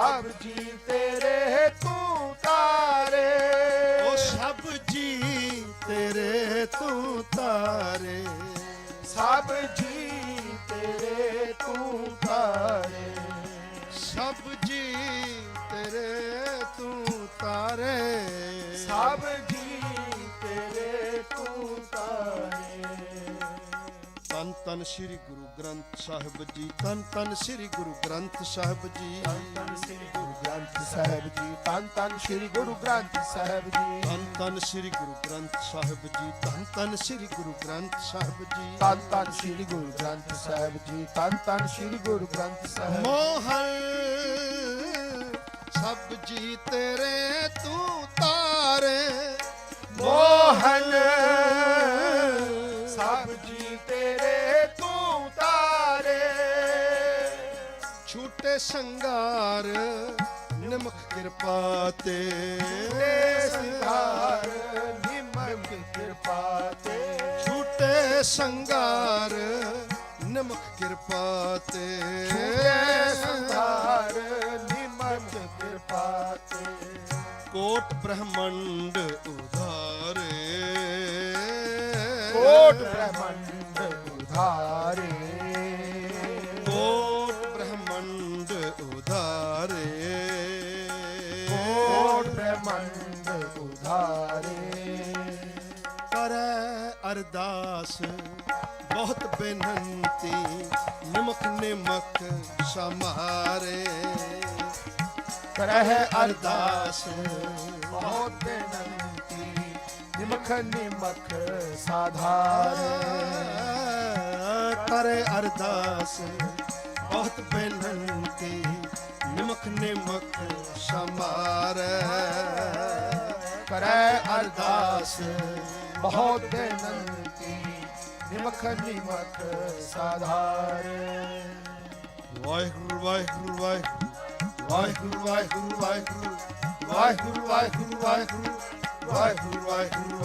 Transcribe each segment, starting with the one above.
ਸਭ ਜੀ ਤੇਰੇ ਤੂੰ ਤਾਰੇ। ਉਹ ਸਭ ਜੀ ਤੇਰੇ ਤੂੰ ਤਾਰੇ। ਸਭ ਜੀ ਤੇਰੇ ਤੂੰ ਤਾਰੇ। ਸਭ ਜੀ ਤੇਰੇ ਤੂੰ ਤਾਰੇ। ਸਭ ਤਨ ਸ੍ਰੀ ਗੁਰੂ ਗ੍ਰੰਥ ਸਾਹਿਬ ਜੀ ਤਨ ਤਨ ਸ੍ਰੀ ਗੁਰੂ ਗ੍ਰੰਥ ਸਾਹਿਬ ਜੀ। ਤਨ ਤਨ ਸ੍ਰੀ ਗੁਰੂ ਗ੍ਰੰਥ ਸਾਹਿਬ ਜੀ ਤਨ ਤਨ ਸ੍ਰੀ ਗੁਰੂ ਗ੍ਰੰਥ ਸਾਹਿਬ ਜੀ। ਤਨ ਤਨ ਸ੍ਰੀ ਗੁਰੂ ਗ੍ਰੰਥ ਸਾਹਿਬ ਜੀ ਤਨ ਤਨ ਸ੍ਰੀ ਗੁਰੂ ਗ੍ਰੰਥ ਸਾਹਿਬ ਜੀ। ਤਨ ਤਨ ਸ੍ਰੀ ਗੁਰੂ ਗ੍ਰੰਥ ਸਾਹਿਬ ਜੀ ਤਨ ਤਨ ਸ੍ਰੀ ਗੁਰੂ ਗ੍ਰੰਥ ਸਾਹਿਬ ਮੋਹਨ ਛੂਟੇ ਸੰਗਾਰ ਨਿਮਖ ਕਿਰਪਾ ਤੇ। ਤੇ ਸੰਘਾਰ ਨਿਮਕ ਕਿਰਪਾ ਤੇ। ਛੂਟੇ ਸੰਗਾਰ ਨਿਮਖ ਕਿਰਪਾ ਤੇ। ਛੂਟੇ ਸੰਘਾਰ ਨਿਮਕ ਕਿਰਪਾ ਤੇ। ਕੋਟ ਬ੍ਰਹਮੰਡ ਉਧਾਰੇ। ਕੋਟ ਬ੍ਰਹਮੰਡ ਉਧਾਰੇ। ਉਧਾਰੇ। ਕੋਟ ਬ੍ਰਹਮੰਡ ਉਧਾਰੇ। ਕਰੈ ਅਰਦਾਸ ਬਹੁਤ ਬੇਨੰਤੀ ਨਿਮਕ ਨਿਮਕ ਸਮਾਰੇ। ਕਰਹਿ ਅਰਦਾਸ ਬਹੁਤ ਬੇਨੰਤੀ ਨਿਮਖ ਨਿਮਖ ਸਾਧਾਰੇ। ਕਰੇ ਅਰਦਾਸ ਬਹੁਤ ਬੇਨੰਤੀ ਨਿਮਖ ਨਿਮਖ ਸਮਾਰੇ ਕਰੈ ਅਰਦਾਸ ਬਹੁਤ ਬੇਨੰਤੀ ਨਿਮਖ ਨਿਮਖ ਸਾਧਾਰੇ ਵਾਹਿਗੁਰੂ ਵਾਹਿਗੁਰੂ ਵਾਹਿਗੁਰੂ ਵਾਹਿਗੁਰੂ ਵਾਹਿਗੁਰੂ ਵਾਹਿਗੁਰੂ ਵਾਹਿਗੁਰੂ ਵਾਹਿਗੁਰੂ ਵਾਹਿਗੁਰੂ ਵਾਹਿਗੁਰੂ ਵਾਹਿਗੁਰੂ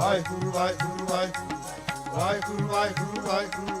ਵਾਹਿਗੁਰੂ ਵਾਹਿਗੁਰੂ ਵਾਹਿਗੁਰੂ ਵਾਹਿਗੁਰੂ ਵਾਹਿਗੁਰੂ ਵਾਹਿਗੁਰੂ ਵਾਹਿਗੁਰੂ